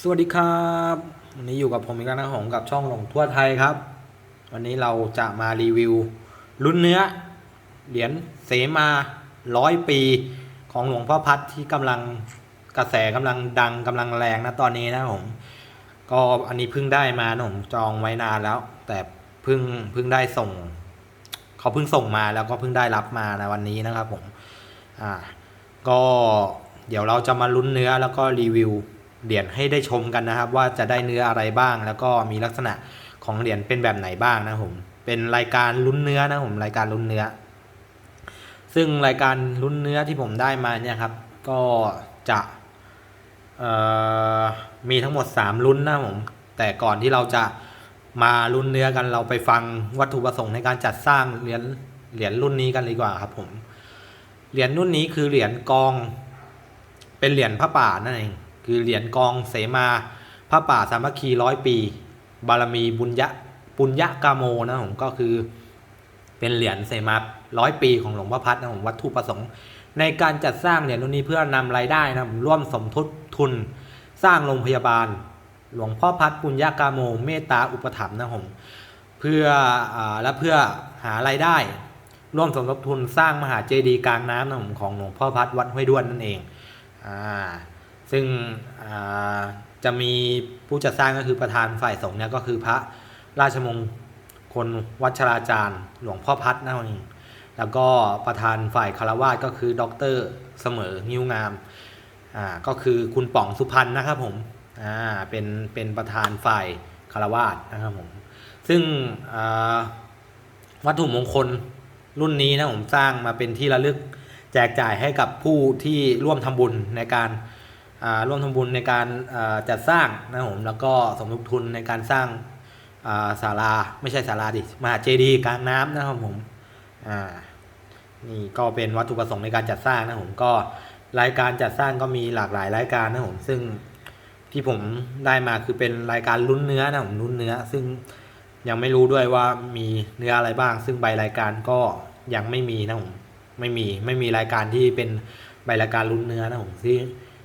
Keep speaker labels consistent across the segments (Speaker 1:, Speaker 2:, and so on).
Speaker 1: สวัสดีครับวันนี้อยู่กับผมอีกแล้วนะผมกับช่องหลงทั่วไทยครับ วันนี้เราจะมารีวิวรุ่นเนื้อ เหรียญเสมาร้อยปีของหลวงพ่อพัดที่กำลังกระแสกำลังดังกำลังแรงนะตอนนี้นะผมก็อันนี้เพิ่งได้มานะผมจองไว้นานแล้ว แต่เพิ่งเพิ่งได้ส่ง เขาเพิ่งส่งมาแล้วก็เพิ่งได้รับมาในวันนี้นะครับผมอ่าก็เดี๋ยวเราจะมาลุ้นเนื้อแล้วก็รีวิว เหรียญให้ได้ชมกันนะครับ ว่าจะได้เนื้ออะไรบ้าง แล้วก็มีลักษณะของเหรียญเป็นแบบไหนบ้างนะผมเป็นรายการลุ้นเนื้อนะผมรายการลุ้นเนื้อ ซึ่งรายการลุ้นเนื้อที่ผมได้มาเนี่ยครับ ก็จะมีทั้งหมด 3 ลุ้นนะผมแต่ก่อนที่เราจะมาลุ้นเนื้อกันเราไปฟังวัตถุประสงค์ในการจัดสร้างเหรียญเหรียญรุ่นนี้กันดีกว่าครับผมเหรียญรุ่นนี้คือเหรียญกอง เป็นเหรียญพระป่านั่นเอง คือเหรียญกองเสมาพระป่าสามัคคีร้อยปี บารมีบุญยะปุญญกาโมนะผมก็คือเป็นเหรียญเสมาร้อยปีของหลวงพ่อพัดนะผมวัตถุประสงค์ ในการจัดสร้างเหรียญรุ่นนี้เพื่อนำรายได้นะผมร่วมสมทบทุนสร้างโรงพยาบาล หลวงพ่อพัดปุญญากาโม เมตตาอุปถัมภ์นะผมเพื่ออและเพื่อหารายได้ร่วมสมทบทุนสร้างมหาเจดีย์กลางน้ำนะผมของหลวงพ่อพัดวัดห้วยด้วนนั่นเอง อ่า ซึ่งจะมีผู้จัดสร้างก็คือประธานฝ่ายสงฆ์เนี่ยก็คือพระราชมงคลวัชราจารย์ หลวงพ่อพัดนั่นเองแล้วก็ประธานฝ่ายคารวาสก็คือดรเสมองิ้วงามอ่าก็คือคุณป๋องสุพรรณนะครับผมอ่าเป็นเป็นประธานฝ่ายคารวาสนะครับผมซึ่งวัตถุมงคลรุ่นนี้นะผมสร้างมาเป็นที่ระลึกแจกจ่ายให้กับผู้ที่ร่วมทำบุญในการ ร่วมทำบุญในการจัดสร้างนะผมแล้วก็สมทบทุนในการสร้างศาลาไม่ใช่ศาลาดิมหาเจดีย์กลางน้ำนะครับผมนี่ก็เป็นวัตถุประสงค์ในการจัดสร้างนะผมก็รายการจัดสร้างก็มีหลากหลายรายการนะผมซึ่งที่ผมได้มาคือเป็นรายการลุ้นเนื้อนะผมลุ้นเนื้อ ซึ่งยังไม่รู้ด้วยว่ามีเนื้ออะไรบ้าง ซึ่งใบรายการก็ยังไม่มีนะผมไม่มีไม่มีรายการที่เป็นใบรายการลุ้นเนื้อนะผมที่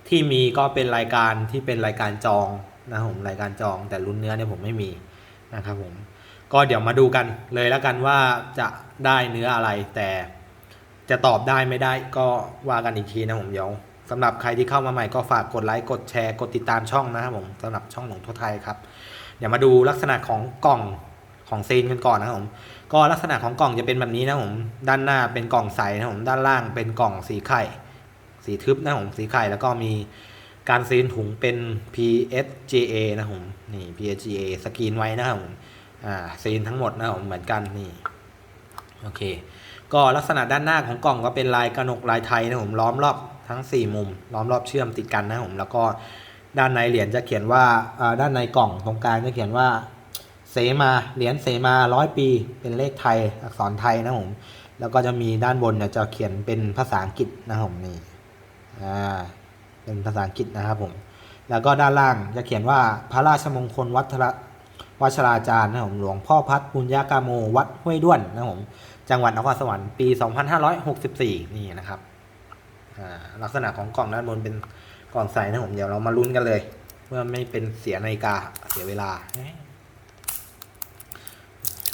Speaker 1: ที่มีก็เป็นรายการที่เป็นรายการจองนะผมรายการจองแต่ลุ้นเนื้อเนี่ยผมไม่มีนะครับผมก็เดี๋ยวมาดูกันเลยแล้วกันว่าจะได้เนื้ออะไรแต่จะตอบได้ไม่ได้ก็ว่ากันอีกทีนะผมเดี๋ยวสำหรับใครที่เข้ามาใหม่ก็ฝากกดไลค์กดแชร์กดติดตามช่องนะครับผมสำหรับช่องหลงทั่วไทยครับเดี๋ยวมาดูลักษณะของกล่องของซีนกันก่อนนะครับผมก็ลักษณะของกล่องจะเป็นแบบนี้นะผมด้านหน้าเป็นกล่องใสนะผมด้านล่างเป็นกล่องสีไข่ สีทึบนะผมสีไข่แล้วก็มีการซีนถุงเป็น PSGA นะผมนี่ PSGA สกรีนไว้นะครับผมอ่าซีนทั้งหมดนะผมเหมือนกันนี่โอเค ก็ลักษณะด้านหน้าของกล่องก็เป็นลายกระหนกลายไทยนะผมล้อมรอบทั้ง 4 มุม ล้อมรอบเชื่อมติดกันนะผมแล้วก็ด้านในเหรียญจะเขียนว่าอ่าด้านในกล่องตรงกลางจะเขียนว่าเสมาเหรียญเสมาร้อยปี เป็นเลขไทยอักษรไทยนะผมแล้วก็จะมีด้านบนเนี่ยจะเขียนเป็นภาษาอังกฤษนะผมนี่ อ่าเป็นภาษาอังกฤษนะครับผม แล้วก็ด้านล่างจะเขียนว่าพระราชมงคลวัฒระวัชราจารย์นะครับผมหลวงพ่อพัดปุญญากาโมวัดห้วยด้วนนะครับผมจังหวัดนครสวรรค์ปี 2564 นี่นะครับอ่าลักษณะของกล่องด้านบนเป็นกล่องใสนะผมเดี๋ยวเรามาลุ้นกันเลยเพื่อไม่เป็นเสียนาฬิกาเสียเวลา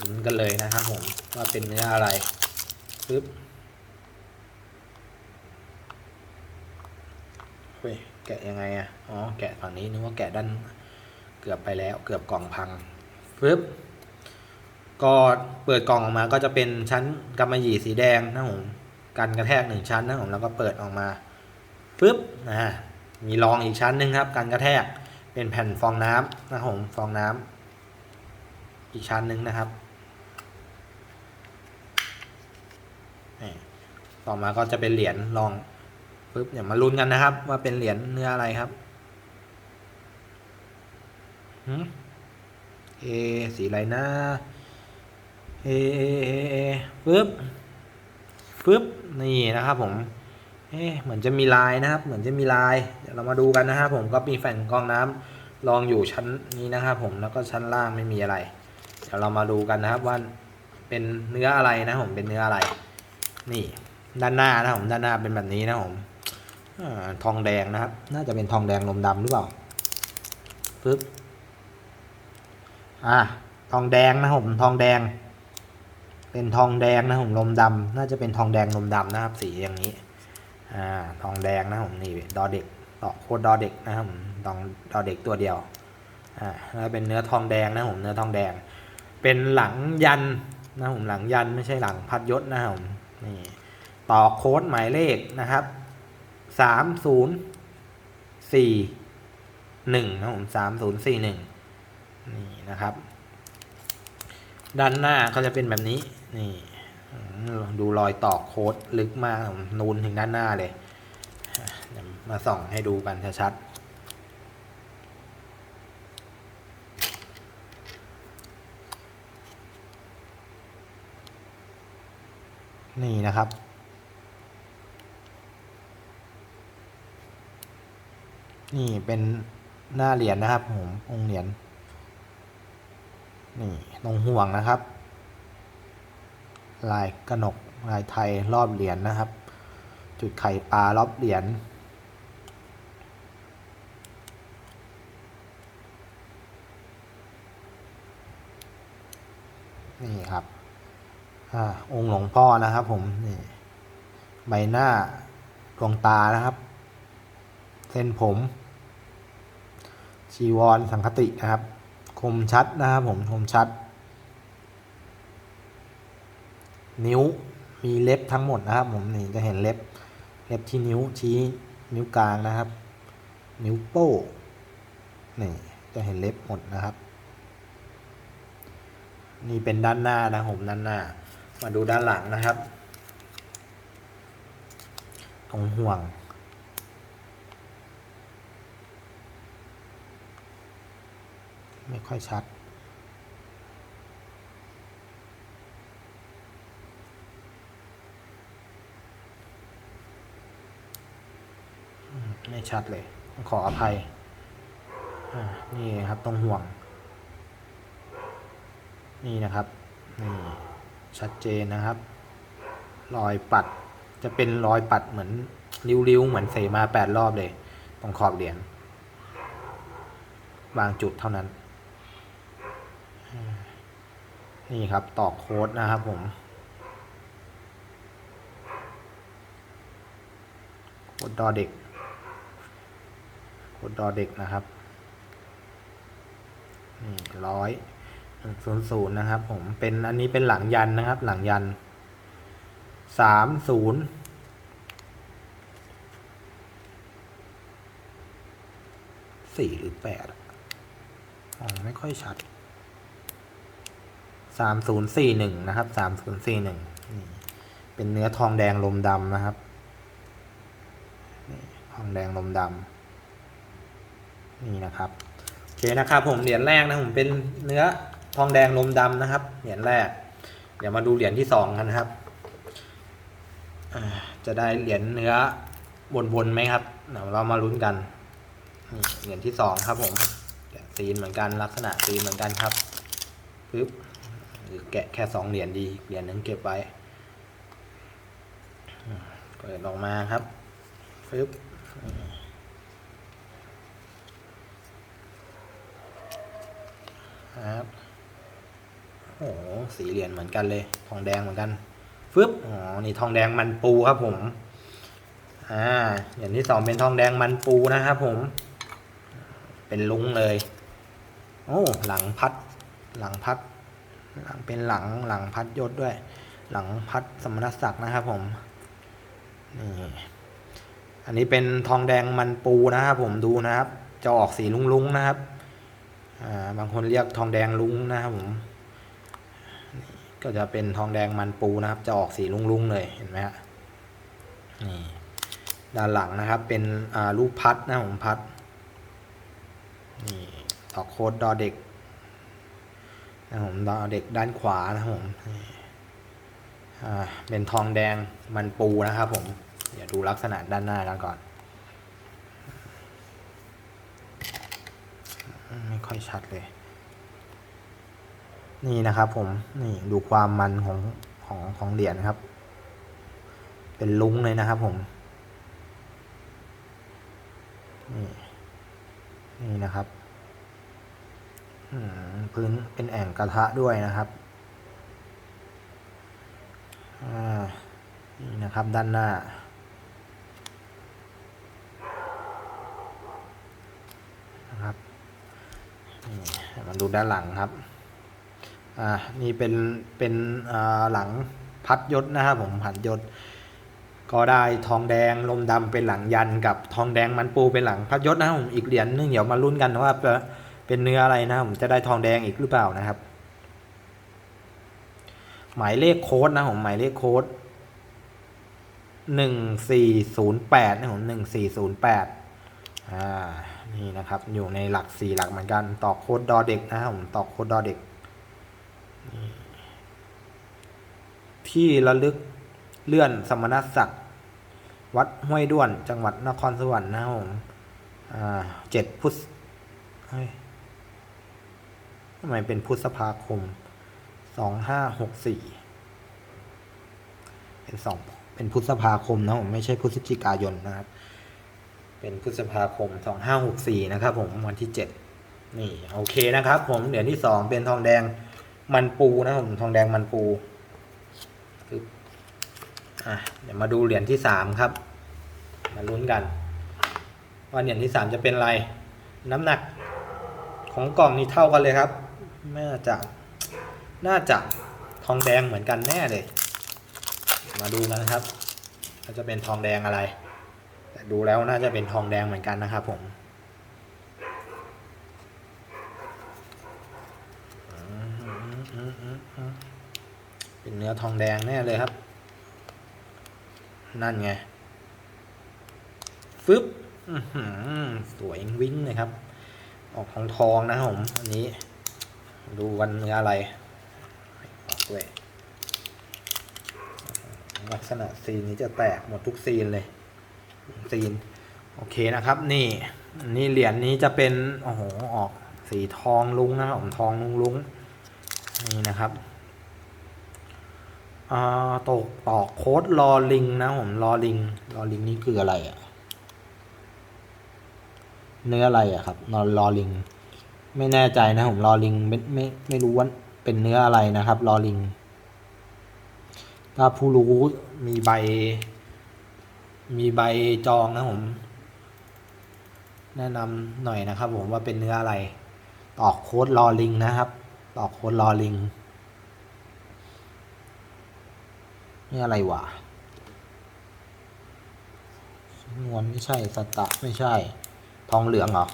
Speaker 1: ลุ้นกันเลยนะครับผมว่าเป็นเนื้ออะไรปึ๊บ เฮ้ยแกะยังไงอะอ๋อแกะฝั่งนี้นึกว่าแกะด้านเกือบไปแล้วเกือบกล่องพังปึ๊บก็เปิดกล่องออกมาก็จะเป็นชั้นกำมะหยี่สีแดงนะผมกันกระแทกหนึ่งชั้นนะผมแล้วก็เปิดออกมาปึ๊บนะมีรองอีกชั้นหนึ่งครับกันกระแทกเป็นแผ่นฟองน้ำนะผมฟองน้ำอีกชั้นหนึ่งนะครับนี่ต่อมาก็จะเป็นเหรียญลอง ปึ๊บเดี๋ยมาลุ้นกันนะครับ ว่าเป็นเหรียญเนื้ออะไรครับหืมเอสีอะไรนะเอเอเอเอปึ๊บปึ๊บนี่นะครับผมเอ๊เหมือนจะมีลายนะครับ เหมือนจะมีลาย เดี๋ยวเรามาดูกันนะครับผมก็มีแผ่นกรองน้ำรองอยู่ชั้นนี้นะครับผมแล้วก็ชั้นล่างไม่มีอะไร เดี๋ยวเรามาดูกันนะครับว่าเป็นเนื้ออะไรนะผมเป็นเนื้ออะไร นี่ด้านหน้านะผมด้านหน้าเป็นแบบนี้นะผม ทองแดงนะครับ น่าจะเป็นทองแดงลมดำหรือเปล่าปึ๊บอ่าทองแดงนะผมทองแดง เป็นทองแดงนะผมลมดำน่าจะเป็นทองแดงลมดำนะครับ สีอย่างนี้อ่าทองแดงนะผมนี่ดอเด็กต่อโคดดอเด็กนะครับดองดอเด็กตัวเดียวอ่าแล้วเป็นเนื้อทองแดงนะผมเนื้อทองแดง เป็นหลังยันนะผมหลังยันไม่ใช่หลังพัดยศนะครับผมนี่ต่อโค้ดหมายเลขนะครับ สามศูนย์สี่หนึ่งนะครับผมสามศูนย์สี่หนึ่งนี่นะครับ ด้านหน้าก็จะเป็นแบบนี้นี่ดูรอยต่อโค้ดลึกมากผมนูนถึงด้านหน้าเลย มาส่องให้ดูกันชัดๆนี่นะครับ นี่เป็นหน้าเหรียญนะครับผมองค์เหรียญนี่ตรงห่วงนะครับ ลายกระหนกลายไทยรอบเหรียญนะครับ จุดไข่ปลารอบเหรียญนี่ครับอองค์หลวงพ่อนะครับ ผมนี่ใบหน้าดวงตานะครับ เส้นผม ชีวรสังคตินะครับ คมชัดนะครับผมคมชัด นิ้วมีเล็บทั้งหมดนะครับ ผมนี่จะเห็นเล็บ เล็บที่นิ้วชี้นิ้วกลางนะครับ นิ้วโป้นี่จะเห็นเล็บหมดนะครับ นี่เป็นด้านหน้านะครับผมด้านหน้า มาดูด้านหลังนะครับ ตรงห่วง ไม่ค่อยชัด ไม่ชัดเลย ขออภัยอ่นี่ครับตรงห่วง นี่นะครับนี่ชัดเจนนะครับ รอยปัดจะเป็นรอยปัดเหมือนริ้วๆ เหมือนเสมาแปดรอบเลย ตรงขอบเหรียญบางจุดเท่านั้น นี่ครับตอกโค้ดนะครับผมโค้ดดอเด็กโค้ดดอเด็กนะครับนี่ร้อยศูนย์ศูนย์นะครับ ผมเป็นอันนี้เป็นหลังยันนะครับ หลังยันสามศูนย์สี่หรือแปดอะมองไม่ค่อยชัด สามศูนย์สี่หนึ่งนะครับสามศูนย์สี่หนึ่งเป็นเนื้อทองแดงลมดำนะครับทองแดงลมดำนี่นะครับโอเคนะครับผมเหรียญแรกนะผมเป็นเนื้อทองแดงลมดำนะครับ เหรียญแรก เดี๋ยวมาดูเหรียญที่สองกันครับจะได้เหรียญเนื้อบนๆไหมครับเดี๋ยวเรามาลุ้นกันเหรียญที่สองครับผมซีนเหมือนกันลักษณะซีนเหมือนกันครับปึ๊บือแกะแค่สองเหรียญดีเหรียญหนึ่งเก็บไว้อืมเปิดออกมาครับปึ๊บครับโอ้โหสีเหรียญเหมือนกันเลย ทองแดงเหมือนกันฟึบอ๋อนี่ทองแดงมันปูครับผมอ่าอย่างที่สองเป็นทองแดงมันปูนะครับผม เป็นลุงเลย โอ้หลังพัดหลังพัด หลังเป็นหลังหลังพัดยศด้วย หลังพัดสมณศักดิ์นะครับผมนี่อันนี้เป็นทองแดงมันปูนะครับผมดูนะครับ จะออกสีลุ้งๆนะครับอ่าบางคนเรียกทองแดงลุ้งนะครับผมก็จะเป็นทองแดงมันปูนะครับ จะออกสีลุ้งๆเลยเห็นไหมฮะนี่ด้านหลังนะครับ เป็นอ่าลูกพัดนะผมพัดนี่ตอกโค้ดดอเด็ก นะผมดอเด็กด้านขวานะครับผมเป็นทองแดงมันปูนะครับผม เดี๋ยวดูลักษณะด้านหน้ากันก่อน ไม่ค่อยชัดเลย นี่นะครับผม นี่ดูความมันของของของเหรียญครับ เป็นลุ้งเลยนะครับผม นี่นี่นะครับ พื้นเป็นแอ่งกระทะด้วยนะครับนี่นะครับด้านหน้า นะครับมาดูด้านหลังครับ อ่า นี่เป็น เป็นหลังพัดยศนะครับผมพัดยศ ก็ได้ทองแดงลมดำเป็นหลังยันกับทองแดงมันปูเป็นหลังพัดยศนะครับผมอีกเหรียญหนึงเดี๋ยวมาลุ้นกันว่าจะ เป็นเนื้ออะไรนะผมจะได้ทองแดงอีกหรือเปล่านะครับ หมายเลขโค้ดนะผมหมายเลขโค้ดหนึ่งสี่ศูนย์แปดนะผมหนึ่งสี่ศูนย์แปดอ่านี่นะครับ อยู่ในหลักสี่หลักเหมือนกันต่อโค้ดดอเด็กนะครับผมต่อโค้ดดอเด็ก ที่ระลึกเลื่อนสมณศักดิ์วัดห้วยด้วน จังหวัดนครสวรรค์นะครับผมอ่าเจ็ดพุทธำไมเป็นพุทธภาคมสองห้าหกสี่เป็นสองเป็นพุทธภาคมนะผมไม่ใช่พฤศจิกายนนะครับ เป็นพฤษภาคม2564นะครับ ผมวันที่7นี่โอเคนะครับ ผมเหรียญที่2เป็นทองแดงมันปูนะผมทองแดงมันปูอะเดี๋ยวมาดูเหรียญที่3ครับ มาลุ้นกันว่าเหรียญที่3จะเป็นอะไร น้ำหนักของกล่องนี้เท่ากันเลยครับ น่าจะ น่าจะทองแดงเหมือนกันแน่เลย มาดูกันนะครับว่าจะเป็นทองแดงอะไร แต่ดูแล้วน่าจะเป็นทองแดงเหมือนกันนะครับผมเป็นเนื้อทองแดงแน่เลยครับ นั่นไง ฟึบสวยวิ่งเลยครับ ออกทองทองนะครับผม อันนี้ ดูกันเนื้ออะไรออกด้วยลักษณะซีนนี้จะแตกหมดทุกซีนเลยซีนโอเคนะครับนี่นี่เหรียญนี้จะเป็นโอ้โหออกสีทองลุงนะครับผมทองลุงลุงนี่นะครับอ่าตกตอกโค้ดลอลิงนะผมลอลิงลอลิงนี่คืออะไรอะเนื้ออะไรอะครับนอนลอลิง ไม่แน่ใจนะผมลอลิงไม่ไม่ไม่รู้ว่าเป็นเนื้ออะไรนะครับลอลิง ถ้าผู้รู้มีใบ มีใบจองนะผม แนะนำหน่อยนะครับ ผมว่าเป็นเนื้ออะไร ตอกโค้ดลอลิงนะครับ ตอกโค้ดลอลิงนี่อะไรวะนวลไม่ใช่สตะไม่ใช่ ทองเหลืองเหรอ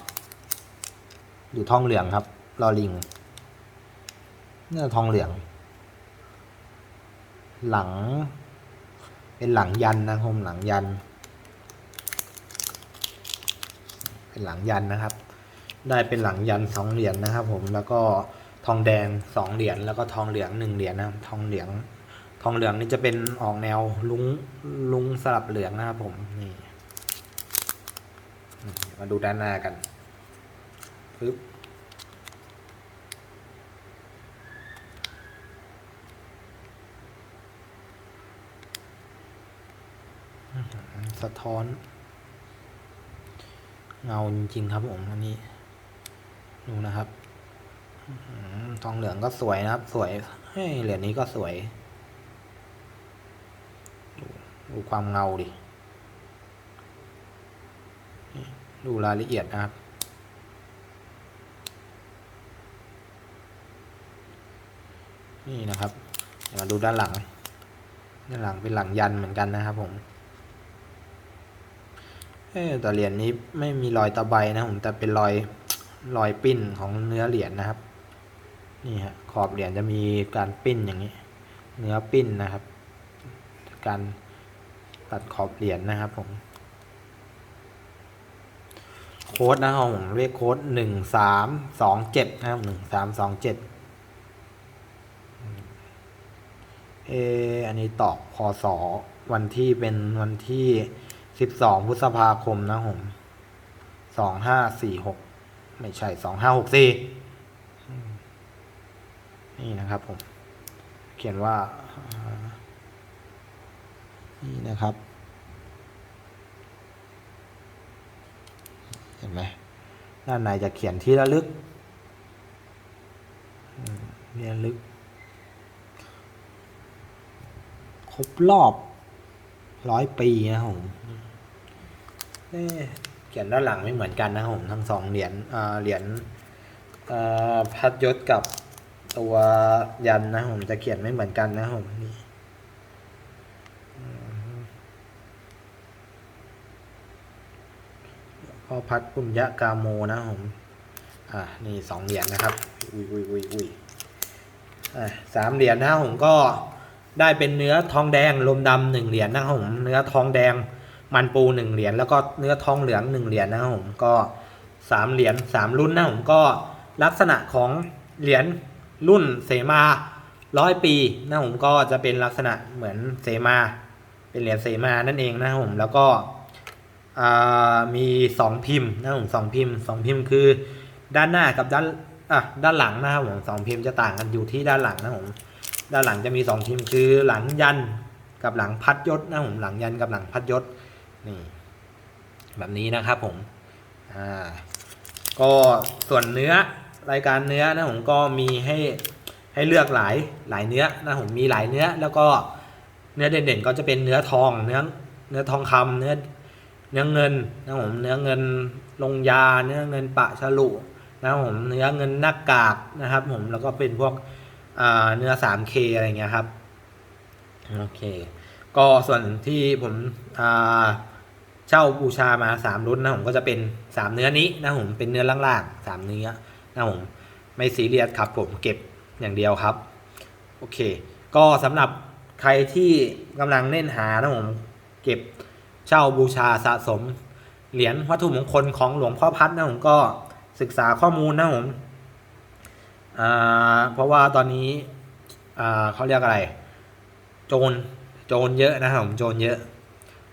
Speaker 1: หรือทองเหลืองครับลอลิงเนี่ยทองเหลือง หลัง เป็นหลังยันนะครับผมหลังยัน เป็นหลังยันนะครับ ได้เป็นหลังยันสองเหรียญนะครับ ผมแล้วก็ทองแดงสองเหรียญแล้วก็ทองเหลืองหนึ่งเหรียญนะครับทองเหลือง ทองเหลืองนี่จะเป็นออกแนวลุงลุงสลับเหลืองนะครับผมนี่มาดูด้านหน้ากัน ปึ๊บสะท้อน เงาจริง ๆ ครับผมอันนี้ ดูนะครับทองเหลืองก็สวยนะครับ สวยเฮ้เหรียญนี้ก็สวย ดูความเงาดิ ดูรายละเอียดนะครับ นี่นะครับมาดูด้านหลัง ด้านหลังเป็นหลังยันเหมือนกันนะครับผมเออแต่เหรียญนี้ไม่มีรอยตะไบนะผมแต่เป็นรอยรอยปิ้นของเนื้อเหรียญนะครับ นี่ฮะขอบเหรียญจะมีการปิ้นอย่างนี้ เนื้อปิ้นนะครับ การตัดขอบเหรียญนะครับผมโค้ดนะครับผมเลขโค้ดหนึ่งสามสองเจ็ดนะครับหนึ่งสามสองเจ็ด เอออันนี้ตอกพศวันที่เป็นวันที่สิบสองพฤษภาคมนะผมสองห้าสี่หกไม่ใช่สองห้าหกสี่นี่นะครับผม เขียนว่าอ่านี่นะครับ เห็นไหมด้านในจะเขียนที่ระลึกเรียนลึก ครบรอบร้อยปีนะผมเอ๊ะเขียนด้านหลังไม่เหมือนกันนะผมทั้งสองเหรียญอ่าเหรียญอ่าพัดยศกับตัวยันนะผมจะเขียนไม่เหมือนกันนะผมนี่พ่อพัดปุญญกาโมนะผมอ่านี่สองเหรียญนะครับอุ้ยอุ้ยอุ้ยอุ้ยอ่าสามเหรียญนะผมก็ ได้เป็นเนื้อทองแดงลมดำหนึ่งเหรียญนะครับผมเนื้อทองแดงมันปูหนึ่งเหรียญแล้วก็เนื้อทองเหลืองหนึ่งเหรียญนะครับผมก็สามเหรียญสามรุ่นนะครับผมก็ลักษณะของเหรียญรุ่นเสมาร้อยปีนะครับผมก็จะเป็นลักษณะเหมือนเสมา เป็นเหรียญเสมานั่นเองนะครับผมแล้วก็มีสองพิมพ์นะครับผมสองพิมพ์สองพิมพ์คือด้านหน้ากับด้านอะด้านหลังนะครับผมสองพิมพ์จะต่างกันอยู่ที่ด้านหลังนะครับผม ด้านหลังจะมีสองพิมพ์คือหลังยันกับหลังพัดยศนะผมหลังยันกับหลังพัดยศนี่แบบนี้นะครับผมอ่าก็ส่วนเนื้อรายการเนื้อนะผมก็มีให้ให้เลือกหลายหลายเนื้อนะผมมีหลายเนื้อแล้วก็เนื้อเด่นๆก็จะเป็นเนื้อทองเนื้อเนื้อทองคำเนื้อเนื้อเงินนะผมเนื้อเงินลงยา เนื้อเงินปะฉลุนะผมเนื้อเงินหน้ากากนะครับผมแล้วก็เป็นพวก เนื้อ 3K อะไรเงี้ยครับ โอเค ก็ส่วนที่ผมเช่าบูชามา 3 รุ่นนะผมก็จะเป็น 3 เนื้อนี้นะผมเป็นเนื้อล่างๆ 3 เนื้อนะผมไม่ซีเรียสครับผมเก็บอย่างเดียวครับ โอเค ก็สำหรับใครที่กำลังเล่นหานะผมเก็บเช่าบูชาสะสม เหรียญวัตถุมงคลของหลวงพ่อพัดนะผมก็ศึกษาข้อมูลนะผม อ่าเพราะว่าตอนนี้อ่าเขาเรียกอะไร โจรโจรเยอะนะครับผมโจรเยอะ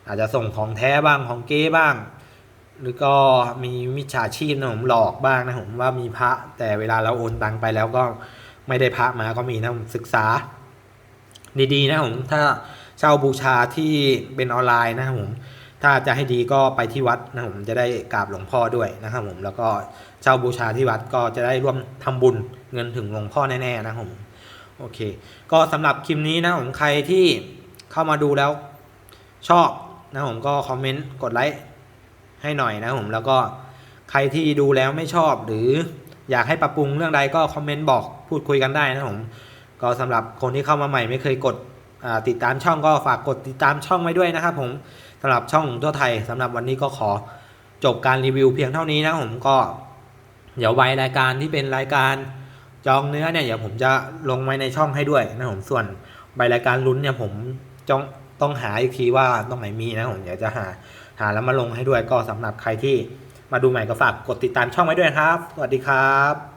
Speaker 1: อาจจะส่งของแท้บ้างของเก๊บ้าง หรือก็มีมิจฉาชีพนะผมหลอกบ้างนะผมว่ามีพระแต่เวลาเราโอนตังไปแล้วก็ไม่ได้พระมาก็มีนะผมศึกษา ดีๆนะผมถ้าเช่าบูชาที่เป็นออนไลน์นะครับผมถ้าจะให้ดีก็ไปที่วัดนะผมจะได้กราบหลวงพ่อด้วยนะครับผมแล้วก็เช่าบูชาที่วัดก็จะได้ร่วมทำบุญ เงินถึงหลวงพ่อแน่ๆนะผมโอเค ก็สำหรับคลิปนี้นะผมใครที่เข้ามาดูแล้วชอบนะผมก็คอมเมนต์กดไลค์ให้หน่อยนะผมแล้วก็ใครที่ดูแล้วไม่ชอบ หรืออยากให้ปรับปรุงเรื่องใดก็คอมเมนต์บอกพูดคุยกันได้นะผมก็สำหรับคนที่เข้ามาใหม่ไม่เคยกดติดตามช่องก็ฝากกดติดตามช่องไว้ด้วยนะครับผมสำหรับช่องทั่วไทยสำหรับวันนี้ก็ขอจบการรีวิวเพียงเท่านี้นะผมก็เดี๋ยวไว้รายการที่เป็นรายการ จองเนื้อเนี่ยเดี๋ยวผมจะลงไว้ในช่องให้ด้วยนะผมส่วนใบรายการลุ้นเนี่ยผมจองต้องหาอีกทีว่าตรงไหนมีนะผมเดี๋ยวจะหาหาแล้วมาลงให้ด้วยก็สำหรับใครที่มาดูใหม่ก็ฝากกดติดตามช่องไว้ด้วยครับ สวัสดีครับ